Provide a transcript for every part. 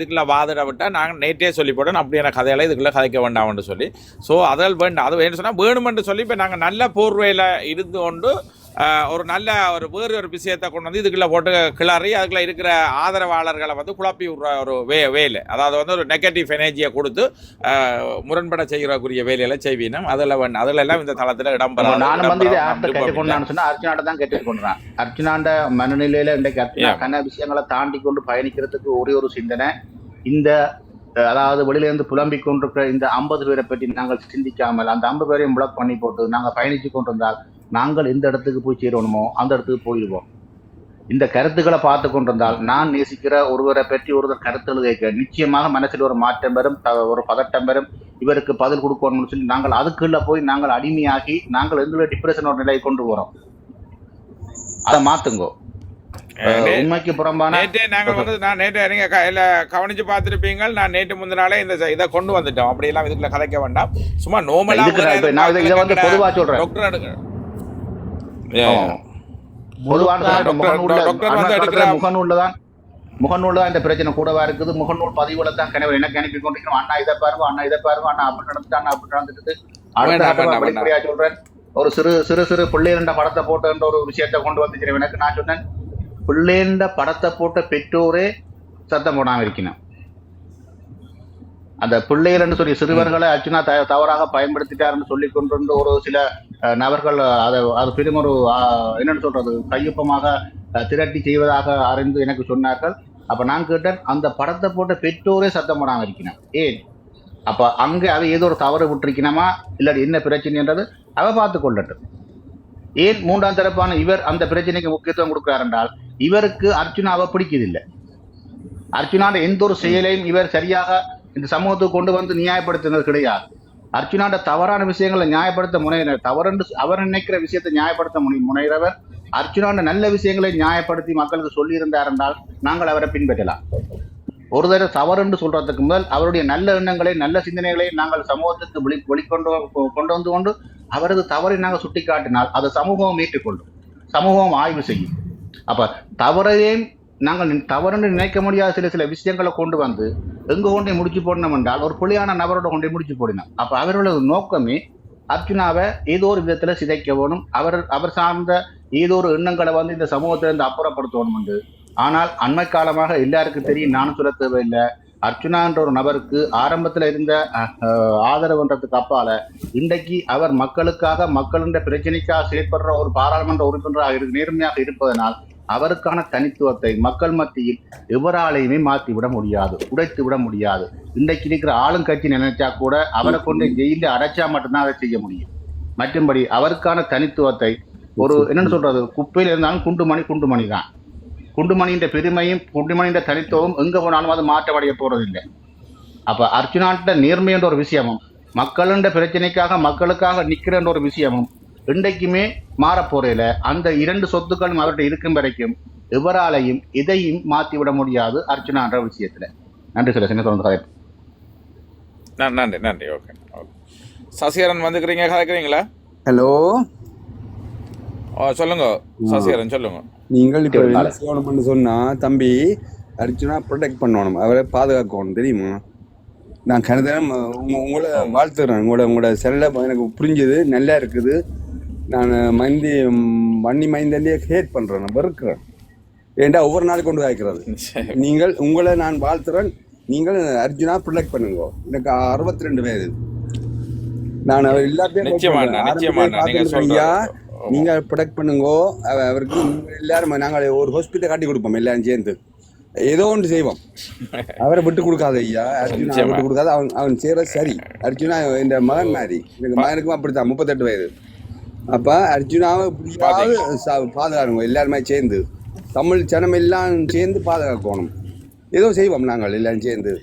இதுக்குள்ள வாதிட விட்டால் நாங்கள் நேற்றே சொல்லி போட்டோம் அப்படியான கதைகளை இதுக்குள்ள கதைக்க வேண்டாம்னு சொல்லி. ஸோ அதில் வேண்டாம். அது வேணும் சொன்னால் வேணுமென்று சொல்லி இப்போ நாங்கள் நல்ல போர்வையில் இருந்து கொண்டு ஒரு நல்ல ஒரு வேறு ஒரு விஷயத்தை கொண்டு வந்து இதுக்குள்ள போட்டு கிளறி அதுக்குள்ள இருக்கிற ஆதரவாளர்களை வந்து குழப்பி விடுற ஒரு வே வேலை. அதாவது வந்து ஒரு நெகட்டிவ் எனர்ஜியை கொடுத்து முரண்பட செய்கிறக்குரிய வேலையெல்லாம் செய்வீனம். அதில் வேண்டாம் அதில் எல்லாம் இந்த தளத்தில் இடம்பெற நானும் வந்து இதை இல்லை. கேட்டுக்கொண்டான்னு சொன்னா அர்ச்சனாட்ட தான் கேட்டுக்கொண்டான் அர்ச்சனாண்ட மனநிலையில இன்றைக்கு அர்ச்சனா. கன விஷயங்களை தாண்டி கொண்டு பயணிக்கிறதுக்கு ஒரே ஒரு சிந்தனை. இந்த அதாவது வெளியிலேருந்து புலம்பிக் கொண்டிருக்கிற இந்த ஐம்பது பேரை பற்றி நாங்கள் சிந்திக்காமல் அந்த ஐம்பது பேரையும் பிளாக் பண்ணி போட்டு நாங்கள் பயணித்து கொண்டிருந்தால் நாங்கள் எந்த இடத்துக்கு போய் சேரணுமோ அந்த இடத்துக்கு போயிடுவோம். இந்த கருத்துக்களை பார்த்து கொண்டிருந்தால் நான் நேசிக்கிற ஒருவரை பற்றி ஒருவர் கருத்து கேட்க நிச்சயமாக மனசில் ஒரு மாற்றம் வரும் த- ஒரு பதட்டம் வரும் இவருக்கு பதில் கொடுக்கணும்னு சொல்லி நாங்கள் அதுக்குள்ள போய் நாங்கள் அடிமையாகி நாங்கள் எங்களை டிப்ரெஷன் ஒரு நிலையை கொண்டு போகிறோம் அதை மாத்துங்கோ. உண்மைக்கு புறம்பான? நேற்றே நாங்கள் வந்து நான் நேற்று நீங்க க- இல்ல கவனிச்சு பார்த்துருப்பீங்க நான் நேற்று முந்தினாலே இந்த இதை கொண்டு வந்துட்டோம். அப்படியெல்லாம் இதுக்குள்ள கதைக்க வேண்டாம். சும்மா நோமலா இதுக்கு நான் இதை- இதை வந்து பொதுவா சொல்றேன். டாக்டர் எடுக்க வந்து கடத்துல முகநூல்ல தான் இந்த பிரச்சனை கூடவா இருக்குது? முகநூல் பதிவுல தான் கனவு எனக்கு அனுப்பி கொண்டிருக்கோம் அண்ணா இதை பாருங்க அண்ணா இதை பாருங்க அண்ணா அப்படி நடந்துட்டு அண்ணா அப்படி நடந்துட்டு அடுத்த சொல்றேன். ஒரு சிறு சிறு சிறு பிள்ளைண்ட படத்தை போட்டுன்ற ஒரு விஷயத்தை கொண்டு வந்துக்கிறேன் எனக்கு நான் சொன்னேன் பிள்ளைன்ற படத்தை போட்ட பெற்றோரே சத்தம் போடாமல் இருக்கணும். அந்த பிள்ளைகள்னு சொல்லி சிறுவர்களை அர்ச்சனா த- தவறாக பயன்படுத்திட்டாருன்னு சொல்லி கொண்டிருந்த ஒரு சில நபர்கள் அதை அது பெரும் ஒரு என்னன்னு சொல்றது கையொப்பமாக திரட்டி செய்வதாக அறிந்து எனக்கு சொன்னார்கள். அப்போ நான் கேட்டேன் அந்த படத்தை போட்ட பெற்றோரே சத்தம் போடாமல் இருக்கணும். ஏன்? அப்ப அங்கே அது ஏதோ ஒரு தவறு விட்டுருக்கணுமா? இல்லாட்டி என்ன பிரச்சனைன்றது அவ பார்த்து கொள்ளட்டும். ஏன் மூன்றாம் தரப்பான இவர் அந்த பிரச்சனைக்கு முக்கியத்துவம் கொடுக்கிறார் என்றால் இவருக்கு அர்ச்சுனாவை பிடிக்குதில்லை அர்ஜுனாட எந்த ஒரு செயலையும் இவர் சரியாக இந்த சமூகத்துக்கு கொண்டு வந்து நியாயப்படுத்தினது கிடையாது. அர்ஜுனாட தவறான விஷயங்களை நியாயப்படுத்த முனைகிற தவறுன்னு அவர் நினைக்கிற விஷயத்தை நியாயப்படுத்த முனை முனைகிறவர் அர்ச்சுனாண்ட நல்ல விஷயங்களை நியாயப்படுத்தி மக்களுக்கு சொல்லியிருந்தார் என்றால் நாங்கள் அவரை பின்பற்றலாம். ஒரு தடவை தவறுன்னு சொல்றதுக்கு முதல் அவருடைய நல்ல எண்ணங்களை நல்ல சிந்தனைகளை நாங்கள் சமூகத்துக்கு வெளி வெளிக்கொண்டு கொண்டு வந்து கொண்டு அவரது தவறை நாங்கள் சுட்டிக்காட்டினால் அதை சமூகம் ஏற்றுக்கொள்ளும் சமூகம் ஆய்வு செய்யும். அப்ப தவறையும் நாங்கள் தவறுன்னு நினைக்க முடியாத சில சில விஷயங்களை கொண்டு வந்து எங்க கொண்டே முடிச்சு போடணும் என்றால் ஒரு புலியான நபரோட கொண்டே முடிச்சு போடினோம் அப்ப அவர்களது நோக்கமே அர்ஜுனாவை ஏதோ ஒரு விதத்துல சிதைக்க வேணும். அவர் அவர் சார்ந்த ஏதோ ஒரு எண்ணங்களை வந்து இந்த சமூகத்திலிருந்து அப்புறப்படுத்தணும் என்று ஆனால் அண்மை காலமாக எல்லாருக்கும் தெரியும் நானும் சொல்ல தேவையில்லை அர்ச்சுனான்ற ஒரு நபருக்கு ஆரம்பத்தில் இருந்த ஆதரவுன்றதுக்கு அப்பால இன்றைக்கு அவர் மக்களுக்காக மக்களின் பிரச்சனைக்காக செயற்படுற ஒரு பாராளுமன்ற உறுப்பினராக இரு நேர்மையாக இருப்பதனால் அவருக்கான தனித்துவத்தை மக்கள் மத்தியில் எவராலையுமே மாற்றி விட முடியாது உடைத்து விட முடியாது. இன்றைக்கு இருக்கிற ஆளுங்கட்சி நினைச்சா கூட அவரை கொண்டு ஜெயிலில் அடைச்சா மட்டும்தான் அதை செய்ய முடியும். மற்றும்படி அவருக்கான தனித்துவத்தை ஒரு என்னன்னு சொல்றது? குப்பையில் இருந்தாலும் குண்டுமணி குண்டுமணி தான் குண்டுமணின்ற பெருமையும் குண்டுமணின்ற தனித்துவம் எங்க போனாலும் அது மாற்றமடைய போறதில்லை. அப்ப அர்ச்சுனாட்ட நேர்மைன்ற ஒரு விஷயமும் மக்களுன்ற பிரச்சனைக்காக மக்களுக்காக நிற்கிறன்ற ஒரு விஷயமும் இன்றைக்குமே மாறப்போறையில அந்த இரண்டு சொத்துக்களும் அவர்கிட்ட இருக்கும் வரைக்கும் எவராலையும் இதையும் மாத்தி விட முடியாது அர்ச்சனான்ற விஷயத்துல. நன்றி சார் சின்ன தொடர்ந்து கதை ந- நன்றி நன்றி ஓகே ஓகே சசிகரன் வந்துக்கிறீங்க கதைக்கிறீங்களா? ஹலோ சொல்லுங்க சசிகரன் சொல்லுங்க. நீங்கள் இப்போ சொன்னா தம்பி அர்ஜுனா ப்ரொடெக்ட் பண்ணணும் அவரை பாதுகாக்கணும் தெரியுமா? நான் கருதம் உங்களை வாழ்த்துறேன் உங்களோட உங்களோட செல்ல எனக்கு புரிஞ்சுது நல்லா இருக்குது. நான் மைந்தி மண்ணி மைந்தண்டியே ஹேட் பண்றேன் நான் வெறுக்கிறேன். ஏன்டா ஒவ்வொரு நாள் கொண்டு வாய்க்கிறது நீங்கள் உங்களை நான் வாழ்த்துறேன். நீங்கள் அர்ஜுனா ப்ரொடெக்ட் பண்ணுங்க. எனக்கு அறுபத்தி ரெண்டு வயது நான் அவர் எல்லாத்தையும் நிச்சயமா அண்ணா, நிச்சயமா அண்ணா, நீங்க சொல்றது. நீங்க ப்ரொடெக்ட் பண்ணுங்க. அவ- அவருக்கு எல்லாரும் நாங்கள் ஒரு ஹாஸ்பிட்டல் காட்டி கொடுப்போம் எல்லாரும் சேர்ந்து. ஏதோ ஒன்று செய்வோம். அவரை விட்டு கொடுக்காத ஐயா. அர்ஜுனா. விட்டு கொடுக்காத அவன் அவன் செய்யறது சரி. அர்ஜுனா இந்த மகன் மாதிரி. எனக்கு மகனுக்கும் அப்படித்தான் முப்பத்தெட்டு வயது. அப்ப அர்ஜுனாவை பாதுகாக்கணும். எல்லாருமே சேர்ந்து. தமிழ் ஜனம் எல்லாம் சேர்ந்து பாதுகாக்கணும். ஏதோ செய்வோம் நாங்கள் எல்லாரும் சேர்ந்து.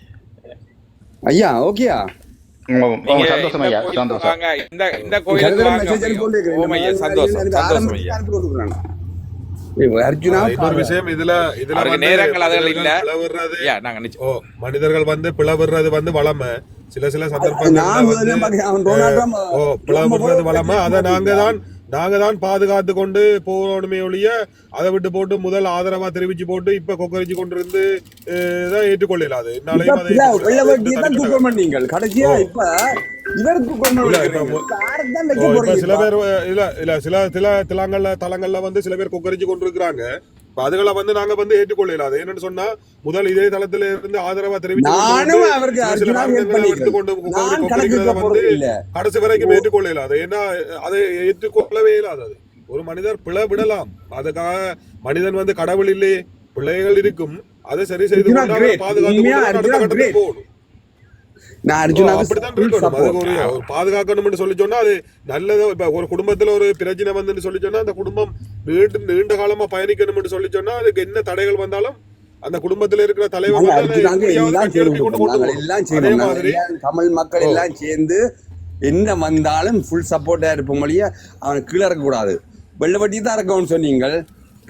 ஐயா ஓகேயா? சந்தோஷம் சந்தோஷம். அர்ஜுனா? இன்னொரு விஷயம் இதுல இதுல நேரங்கள் இல்ல. பிளவுறது மனிதர்கள் வந்து பிளவுறது வந்து வளமை. சில சில ட்ரம்ப் ஓ பிளவுறது வளமை. அதை நாங்க தான் நாங்க தான் பாதுகாத்து கொண்டு போகணுமே ஒழிய அதை விட்டு போட்டு முதல் ஆதரவா தெரிவிச்சு போட்டு இப்ப கொக்கரிச்சு கொண்டிருந்து தான் ஏற்றுக்கொள்ளல அது. என்னாலையும் அதை கடைசியா இப்ப சில பேர் இல்ல இல்ல சில சில தலங்கள்ல தலங்கள்ல வந்து சில பேர் கொக்கரிச்சு கொண்டிருக்கிறாங்க அதுகளை வந்து நாங்க வந்து ஏற்றுக்கொள்ளல அது என்னன்னு சொன்னா முதல் இதே தளத்துல இருந்து ஆதரவா இல்ல கடைசி வரைக்கும் ஏற்றுக்கொள்ளல அது ஏன்னா அதை ஏற்றுக்கொள்ளவே இல்லாது அது ஒரு மனிதர் பிழை விடலாம் அதுக்காக மனிதன் வந்து கடவுள் இல்லை பிள்ளைகள் இருக்கும் அதை சரி செய்து. பாதுகாத்து. போகணும் நான் அர்ஜுனாவுக்கு பாதுகாக்கணும்னு சொல்லி சொன்னா அது நல்லதோ. இப்ப ஒரு குடும்பத்துல ஒரு பிரச்சனை வந்துன்னு சொல்லி சொன்னா அந்த குடும்பம் நீண்ட நீண்ட காலமா பயணிக்கணும்னு சொல்லி சொன்னா அதுக்கு என்ன தடைகள் வந்தாலும் அந்த குடும்பத்துல இருக்கிற தலைவர் எல்லாம் எல்லாம் தமிழ் மக்கள். எல்லாம் சேர்ந்து என்ன வந்தாலும் ஃபுல் சப்போர்ட்டா இருப்போம் மொழிய அவனை கீழே இறக்கக்கூடாது. வெள்ள வட்டி தான் இறக்கணும்னு சொன்னீங்க.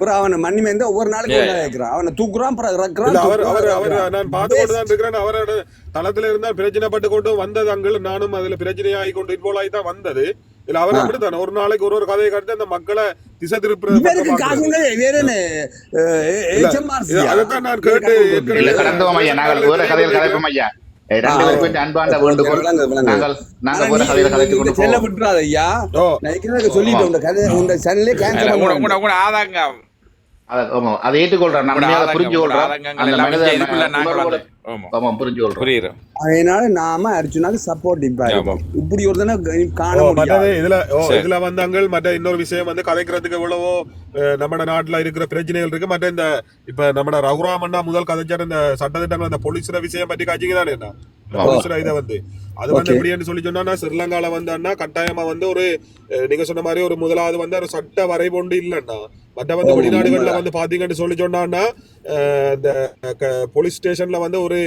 அப்புறம் அவனை மண்ணி மேந்த ஒவ்வொரு நாளைக்கு வைக்கிறான். அவனை தூக்குறான் அப்புறம் இறக்குறான் அவர் அவர் அவர். நான் பார்த்து கொண்டு தான் இருக்கிறேன். அவரோட தளத்துல இருந்தா பிரச்சனைப்பட்டு கொண்டு வந்தது அங்கே நானும் அதுல பிரச்சனையாகி கொண்டு இன்வால்வ் ஆகி தான் வந்தது. இல்ல அவர். அப்படித்தானே. ஒரு நாளைக்கு ஒரு ஒரு கதையை கட்டு அந்த மக்களை திசை திருப்புறது? அதைத்தான் நான் கேட்டு ஏற்கனவே- அத- ஏற்றுக்கொள்றேன். புரிஞ்சு புரிஞ்சு அதனால நாம அர்ஜுனாக்கு இப்படி ஒரு தானே காண முடியாது. இதுல. இதுல மற்ற இன்னொரு விஷயம் வந்து கதைக்கிறதுக்கு எவ்வளவோ நம்ம நாட்டுல இருக்கிற பிரச்சனைகள் இருக்கு. மற்ற இந்த இப்ப நம்ம ரகுராமண்ணா முதல் கதைச்சார் இந்த சட்டத்திட்டங்கள் அந்த போலீஸ்ற விஷயம் பற்றி காய்ச்சிங்க தானே இதை வந்து அது வந்து. எப்படின்னு சொல்லி சொன்னா ஸ்ரீலங்கால வந்து அண்ணா கட்டாயமா வந்து ஒரு நீங்க சொன்ன மாதிரி ஒரு முதலாவது வந்து ஒரு சட்ட வரைபொண்டு இல்லைன்னா மற்ற வந்து வெளிநாடுகள்ல. வந்து பாத்தீங்கன்னு சொல்லி சொன்னான்னா இந்த போலீஸ் ஸ்டேஷன்ல வந்து ஒரு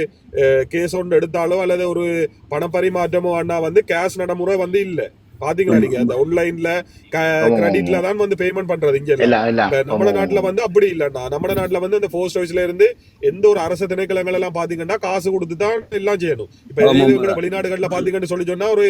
கேஸ் ஒன்று எடுத்தாலோ அல்லது ஒரு பண பரிமாற்றமோ அண்ணா வந்து கேஷ் நடைமுறை வந்து இல்ல பாத்தீங்களா நீங்க? அந்த ஆன்லைன்ல கிரெடிட்ல தான் வந்து பேமெண்ட் பண்றது இங்க நம்ம நாட்டுல வந்து அப்படி இல்லைண்ணா. நம்ம நாட்டுல வந்து அந்த போஸ்ட் ஆஃபீஸ்ல இருந்து எந்த ஒரு அரசு திணைக்களங்கள் எல்லாம் பாத்தீங்கன்னா காசு கொடுத்து தான் எல்லாம் செய்யணும். இப்ப வெளிநாடுகள்ல பாத்தீங்கன்னு சொல்லி சொன்னா ஒரு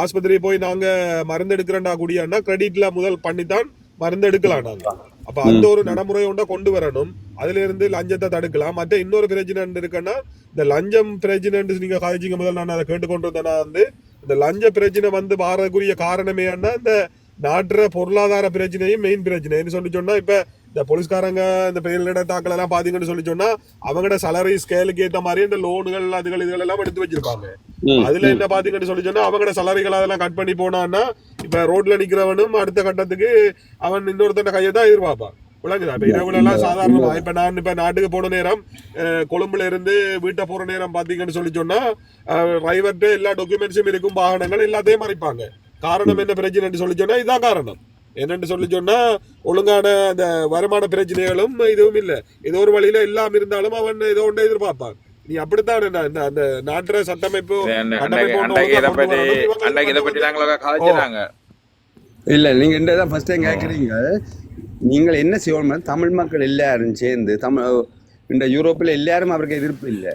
ஆஸ்பத்திரி போய் நாங்க மருந்து எடுக்கிறேன்டா கூடியன்னா கிரெடிட்ல முதல் பண்ணித்தான் மருந்து எடுக்கலாம் நாங்க. அப்ப அந்த ஒரு நடைமுறை ஒன்றை கொண்டு வரணும். அதுல இருந்து லஞ்சத்தை தடுக்கலாம். மற்ற இன்னொரு பிரச்சனை இருக்குன்னா இந்த லஞ்சம் பிரச்சனை நீங்க காய்ச்சிங்க முதல் நான் அதை கேட்டுக்கொண்டு இருந்தேன்னா வந்து இந்த லஞ்ச பிரச்சனை வந்து வாரக்குரிய காரணமே என்ன இந்த நாட்டுற பொருளாதார பிரச்சனையும் மெயின் பிரச்சனைன்னு சொல்லி சொன்னா இப்ப இந்த போலீஸ்காரங்க இந்த பெயரிட தாக்கல் எல்லாம் பாத்தீங்கன்னு சொல்லி சொன்னா அவங்களோட salary ஸ்கேலுக்கு ஏத்த மாதிரி இந்த லோனுகள் அதுகள் இதுகள் எல்லாம் எடுத்து வச்சிருப்பாங்க. அதுல என்ன பாத்தீங்கன்னு சொல்லி சொன்னா அவங்களோட சலரிகள் அதெல்லாம் கட் பண்ணி போனான்னா இப்ப ரோட்ல நிக்கிறவனும் அடுத்த கட்டத்துக்கு அவன் இன்னொருத்தன கையை தான் எதிர்பார்ப்பான். விளங்குதா. இப்ப இரவுல எல்லாம் சாதாரணமா இப்ப நான் இப்ப நாட்டுக்கு போன நேரம் கொழும்புல இருந்து வீட்டை போற நேரம் பாத்தீங்கன்னு சொல்லி சொன்னா டிரைவர்கிட்ட எல்லா டாக்குமெண்ட்ஸும் இருக்கும் வாகனங்கள் எல்லாத்தையும் மறைப்பாங்க. காரணம் என்ன பிரச்சனைன்னு சொல்லி சொன்னா இதான் காரணம். என்னன்னு சொல்லி சொன்னா ஒழுங்கான அந்த வருமான பிரச்சனைகளும் இதுவும் இல்ல. ஏதோ ஒரு வழியில எல்லாம் இருந்தாலும் அவன் ஏதோ ஒன்றை எதிர்பார்ப்பான். நீ அப்படித்தான் என்ன இந்த அந்த நாட்டுற சட்டமைப்பு இதை பற்றி நாங்கள் இல்ல நீங்க இந்த தான் ஃபர்ஸ்ட் டைம் கேட்குறீங்க நீங்கள் என்ன செய்யணும் தமிழ் மக்கள் எல்லாரும் சேர்ந்து தமிழ் இந்த யூரோப்பில் எல்லாரும் அவருக்கு எதிர்ப்பு இல்லை.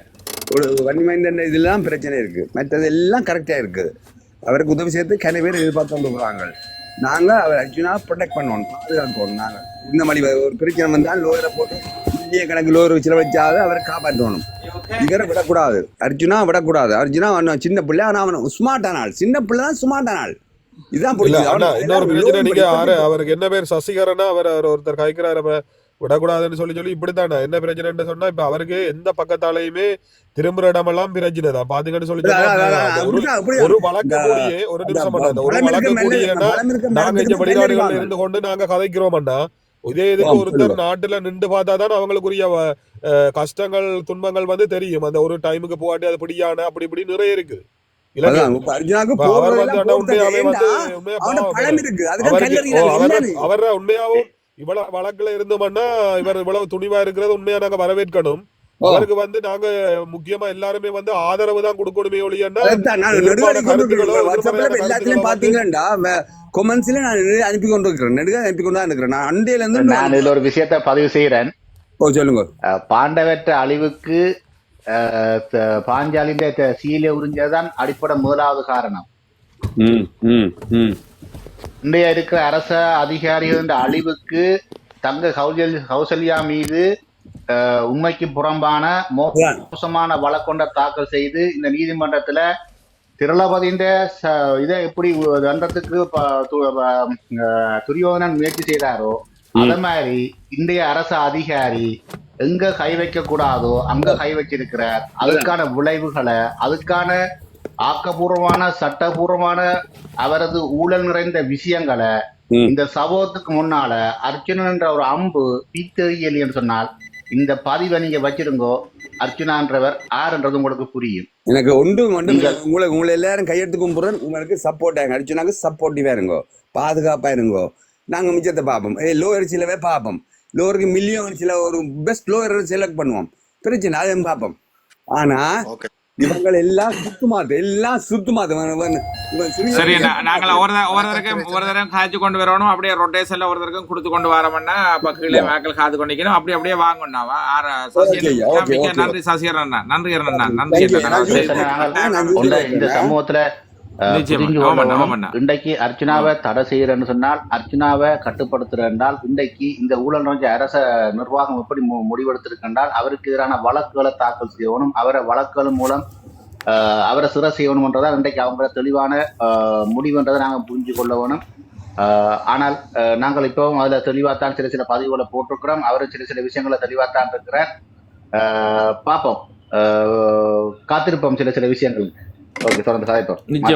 ஒரு வன்மைந்த இதெல்லாம் பிரச்சனை இருக்குது மற்றது எல்லாம் இருக்குது அவருக்கு உதவி செய்யறது கன பேர் எதிர்பார்த்து கொண்டு போகிறாங்க நாங்கள் அவர் ஆக்சுவலாக ப்ரொடெக்ட் பண்ணுவோம் பாதுகாக்கணும் நாங்கள் இந்த மாதிரி ஒரு பிரச்சனை வந்தால் லோயரை போட்டு இந்திய கணக்கு லோயர் செலவழிச்சாவது அவரை காப்பாற்றணும். இவரை விடக்கூடாது. அர்ஜுனா விடக்கூடாது. அர்ஜுனா அவன் சின்ன பிள்ளை ஆனால் அவன் ஸ்மார்ட்டான ஆள். சின்ன பிள்ளை தான் ஸ்மார்ட்டான ஆள். இதுதான் இன்னொரு பிரச்சனை நீங்க அவருக்கு என்ன பேர் சசிகரனா அவர் ஒருத்தர் காய்க்கிறாரு அவ விடக்கூடாதுன்னு சொல்லி சொல்லி இப்படித்தானே என்ன பிரச்சனைன்னு சொன்னா இப்ப அவருக்கு எந்த பக்கத்தாலையுமே திரும்புற இடமெல்லாம் பிரச்சனை தான் பாத்தீங்கன்னு சொல்லி ஒரு வழக்கு கூடியே ஒரு நிமிஷம் ஒரு வழக்கு கூடியேன்னா நாங்க இங்க வெளிநாடுகள்ல இருந்து கொண்டு நாங்க கதைக்கிறோம்னா இதே இதுக்கு ஒருத்தர். நாட்டுல நின்று பார்த்தாதான் அவங்களுக்குரிய கஷ்டங்கள் துன்பங்கள் வந்து தெரியும். அந்த ஒரு டைமுக்கு போகாட்டி அது பிடியான அப்படி இப்படி நிறைய இருக்கு அவர் உண்மையாவும் இவ்வளவு வழக்குல இருந்தோம்னா இவர் இவ்வளவு துணிவா இருக்கிறது உண்மையா நாங்க வரவேற்கணும். அவருக்கு வந்து நாங்க முக்கியமா எல்லாருமே வந்து ஆதரவு தான் கொடுக்கணுமே ஒழியன்னா எல்லாத்துலயும் பாத்தீங்கன்னா கொமெண்ட்ஸ்ல நான் அனுப்பி கொண்டு இருக்கிறேன். நெடுக அனுப்பி கொண்டு தான் இருக்கிறேன். நான் அண்டையில இருந்து நான் இதுல ஒரு விஷயத்தை பதிவு செய்கிறேன். ஓ சொல்லுங்க. பாண்டவற்ற அழிவுக்கு பாஞ்சாலிന്റെ சீலை உறிஞ்சதுதான் அடிப்படை முதலாவது காரணம். இன்றைய இருக்கிற அரச அதிகாரிகளின் அழிவுக்கு தங்க கௌசல் கௌசல்யா மீது உண்மைக்கு புறம்பான மோசமான வழக்கொண்ட தாக்கல் செய்து இந்த நீதிமன்றத்துல திரளபதின்ற ச- இதை எப்படி தண்டத்துக்கு துரியோதனன் முயற்சி செய்தாரோ அத மாதிரி இன்றைய அரசு அதிகாரி எங்க கை வைக்க கூடாதோ அங்க கை வச்சிருக்கிறார் அதுக்கான விளைவுகளை அதுக்கான ஆக்கப்பூர்வமான சட்டபூர்வமான அவரது ஊழல் நிறைந்த விஷயங்களை. இந்த சம்பவத்துக்கு முன்னால அர்ஜுனன் என்ற ஒரு அம்பு பீத்தெறியல் என்று சொன்னால் இந்த பதிவை நீங்க வச்சிருங்கோ அர்ஜுனான்றவர் யாருன்றது உங்களுக்கு புரியும். எனக்கு ஒன்று மட்டும் உங்களை உங்களை எல்லாரும் கையெடுத்து கும்பிட்றேன். உங்களுக்கு சப்போர்ட் ஆகுங்க அடிச்சுனாக்க சப்போர்ட்டிவா இருங்கோ. பாதுகாப்பா இருங்கோ. நாங்க மிச்சத்தை பார்ப்போம். ஏ லோயர் சிலவே பார்ப்போம். லோயருக்கு மில்லியன் சில ஒரு பெஸ்ட் லோயர் செலக்ட் பண்ணுவோம். பிரச்சனை அதையும் பார்ப்போம். ஆனா இவங்க எல்லாம் சுத்துமாது எல்லாம் சுத்துமாது சரி நாங்கள் ஒரு ஒரு தடவைக்கும் ஒரு தடவை காய்ச்சி கொண்டு வரணும். அப்படியே ரொட்டேஷன்ல ஒரு தடவைக்கும் கொடுத்து கொண்டு வரோம்னா அப்ப கீழே மேக்கள் காது கொண்டிக்கணும். அப்படி அப்படியே வாங்கணும்னாவா okay. நன்றி சசிகரன் அண்ணா நன்றி அண்ணா நன்றி Thank you, Anna thank you. சரி. நாங்கள் நான் கொண்ட இந்த. சமூகத்துல இன்றைக்கு அர்ச்சனாவை தடை செய்யறேன்னு சொன்னால் அர்ச்சனாவை கட்டுப்படுத்துற என்றால் இன்றைக்கு இந்த ஊழல் நிறைஞ்ச அரச நிர்வாகம் எப்படி முடிவெடுத்திருக்கின்றால் அவருக்கு எதிரான வழக்குகளை தாக்கல் செய்யணும் அவரை வழக்குகள் மூலம் அவரை சிறை செய்யணும்ன்றதான் இன்றைக்கு அவங்க தெளிவான முடிவுன்றதை நாங்கள் புரிஞ்சு கொள்ள வேணும். ஆனால் நாங்கள் இப்பவும் அதுல தெளிவாத்தான் சில சில பதிவுகளை போட்டிருக்கிறோம். அவர் சில சில விஷயங்களை தெளிவாத்தான் இருக்கிறார். பார்ப்போம். காத்திருப்போம் சில சில விஷயங்கள். ஓகே தொடர்ந்து நிச்சயம்.